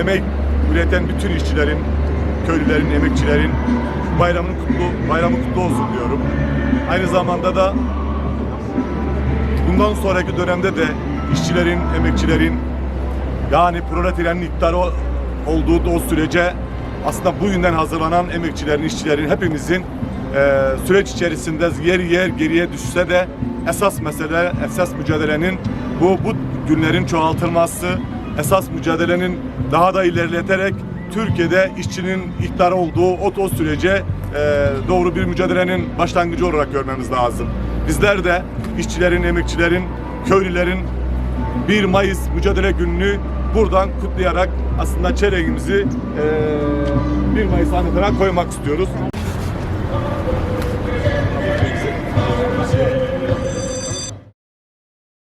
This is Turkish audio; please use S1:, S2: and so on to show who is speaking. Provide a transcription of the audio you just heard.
S1: emek üreten bütün işçilerin, köylülerin, emekçilerin bayramın kutlu, bayramı kutlu olsun diyorum. Aynı zamanda da bundan sonraki dönemde de işçilerin, emekçilerin yani proletaryanın iktidarı olduğu o sürece aslında bugünden hazırlanan emekçilerin, işçilerin hepimizin e, süreç içerisinde yer yer geriye düşse de esas mesele, esas mücadelenin bu bu günlerin çoğaltılması, esas mücadelenin daha da ilerleterek Türkiye'de işçinin iktidar olduğu o, sürece e, doğru bir mücadelenin başlangıcı olarak görmemiz lazım. Bizler de işçilerin, emekçilerin, köylülerin 1 Mayıs mücadele gününü buradan kutlayarak aslında çeleğimizi eee 1 Mayıs anıtına koymak istiyoruz.